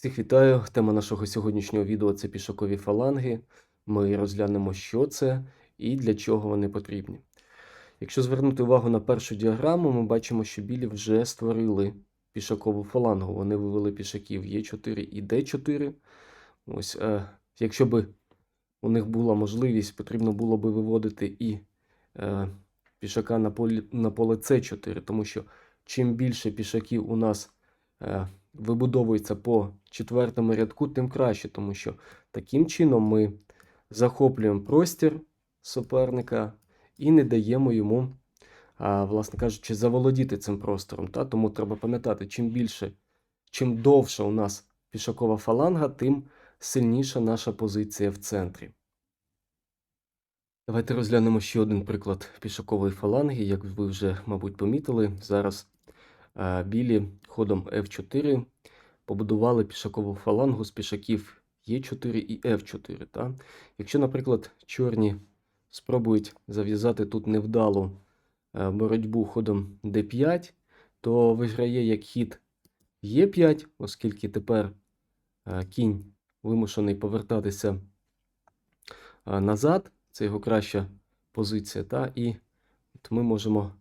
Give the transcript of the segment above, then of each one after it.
Всіх вітаю. Тема нашого сьогоднішнього відео це пішокові фаланги. Ми розглянемо, що це і для чого вони потрібні. Якщо звернути увагу на першу діаграму, ми бачимо, що білі вже створили пішакову фалангу. Вони вивели пішаків Е4 і Д4. Ось, е, якщо б у них була можливість, потрібно було би виводити і е, пішака на, полі, на поле С4, тому що чим більше пішаків у нас е, вибудовується по четвертому рядку, тим краще, тому що таким чином ми захоплюємо простір суперника і не даємо йому, власне кажучи, заволодіти цим простором. Та? Тому треба пам'ятати, чим більше, чим довша у нас пішакова фаланга, тим сильніша наша позиція в центрі. Давайте розглянемо ще один приклад пішакової фаланги. Як ви вже, мабуть, помітили, зараз білі ходом F4 побудували пішакову фалангу з пішаків Е4 і F4. Та? Якщо, наприклад, чорні спробують зав'язати тут невдалу е, боротьбу ходом D5, то виграє як хід Е5, оскільки тепер е, кінь вимушений повертатися е, назад. Це його краща позиція. Та? І от ми можемо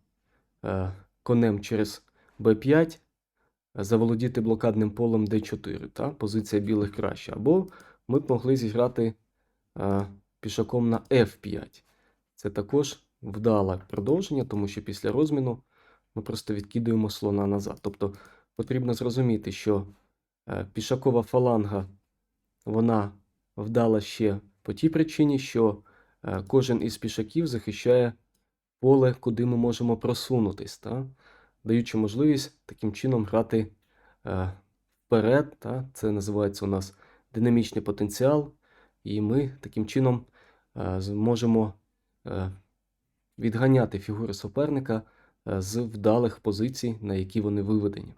е, конем через b5 заволодіти блокадним полем d4. Та? Позиція білих краща. Або ми б могли зіграти е, пішаком на f5. Це також вдале продовження, тому що після розміну ми просто відкидуємо слона назад. Тобто потрібно зрозуміти, що е, пішакова фаланга вона вдала ще по тій причині, що е, кожен із пішаків захищає поле, куди ми можемо просунутись, та? Даючи можливість таким чином грати е, вперед. Та? Це називається у нас динамічний потенціал, і ми таким чином е, зможемо е, відганяти фігури суперника з вдалих позицій, на які вони виведені.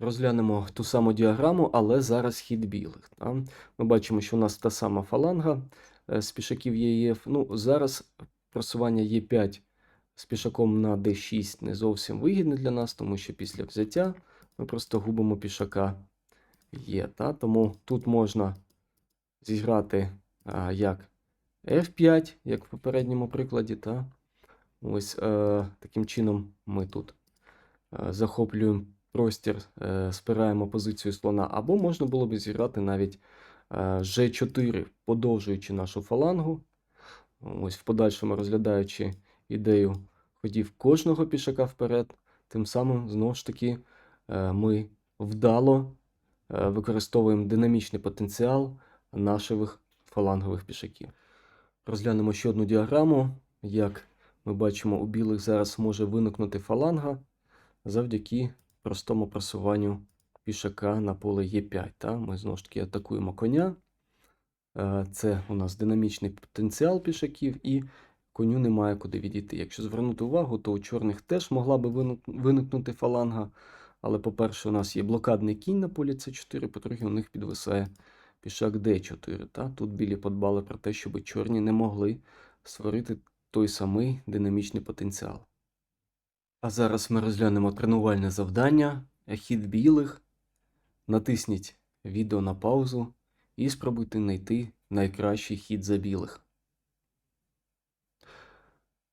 Розглянемо ту саму діаграму, але зараз хід білих. Та? Ми бачимо, що у нас та сама фаланга з пішаків ЄФ. Ну, зараз просування Е5 з пішаком на d6 не зовсім вигідне для нас, тому що після взяття ми просто губимо пішака Є. Та? Тому тут можна зіграти а, як F5, як в попередньому прикладі. Та? Ось е, таким чином ми тут е, захоплюємо простір, е, спираємо позицію слона, або можна було б зіграти навіть е, G4, подовжуючи нашу фалангу. Ось в подальшому розглядаючи ідею ходів кожного пішака вперед, тим самим знову ж таки е, ми вдало е, використовуємо динамічний потенціал наших фалангових пішаків. Розглянемо ще одну діаграму. Як ми бачимо, у білих зараз може виникнути фаланга завдяки простому просуванню пішака на поле Е5. Та? Ми знову ж таки атакуємо коня. Е, Це у нас динамічний потенціал пішаків, і коню немає куди відійти. Якщо звернути увагу, то у чорних теж могла би виникнути фаланга. Але, по-перше, у нас є блокадний кінь на полі С4, по-друге, у них підвисає пішак Д4. Та? Тут білі подбали про те, щоб чорні не могли створити той самий динамічний потенціал. А зараз ми розглянемо тренувальне завдання. Хід білих. Натисніть відео на паузу і спробуйте знайти найкращий хід за білих.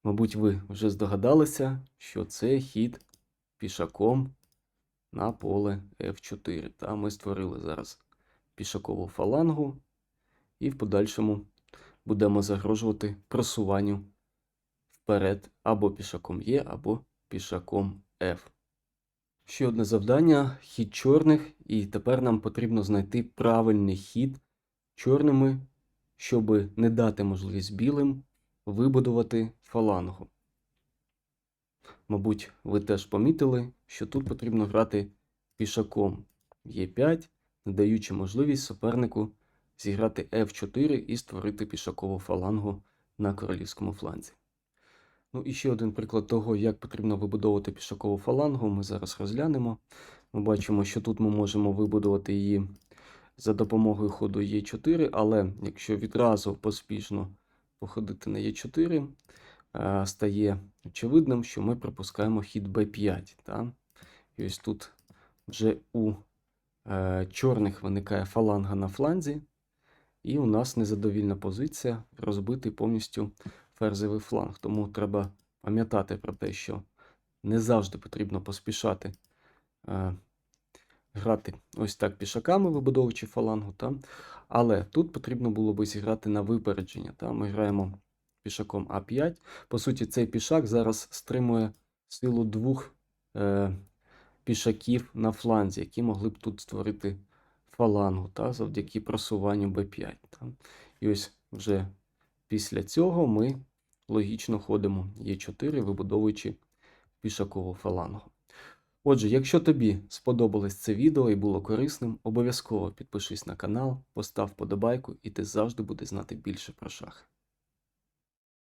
Мабуть, ви вже здогадалися, що це хід пішаком на поле F4. Та ми створили зараз пішакову фалангу і в подальшому будемо загрожувати просуванню вперед або пішаком Е, або пішаком F. Ще одне завдання хід чорних, і тепер нам потрібно знайти правильний хід чорними, щоб не дати можливість білим вибудувати фалангу. Мабуть, ви теж помітили, що тут потрібно грати пішаком Е5, не даючи можливість супернику зіграти F4 і створити пішакову фалангу на королівському фланзі. Ну і ще один приклад того, як потрібно вибудовувати пішакову фалангу, ми зараз розглянемо. Ми бачимо, що тут ми можемо вибудувати її за допомогою ходу Е4, але якщо відразу поспішно походити на Е4, е, стає очевидним, що ми пропускаємо хід Б5. Та? І ось тут вже у е, чорних виникає фаланга на фланзі, і у нас незадовільна позиція розбитий повністю ферзевий фланг. Тому треба пам'ятати про те, що не завжди потрібно поспішати е, грати ось так пішаками, вибудовуючи фалангу. Та? Але тут потрібно було би зіграти на випередження. Та? Ми граємо пішаком А5. По суті, цей пішак зараз стримує силу двох е, пішаків на фланзі, які могли б тут створити фалангу та? завдяки просуванню Б5. Та? І ось вже після цього ми логічно ходимо Е4, вибудовуючи пішакову фалангу. Отже, якщо тобі сподобалось це відео і було корисним, обов'язково підпишись на канал, постав подобайку, і ти завжди будеш знати більше про шахи.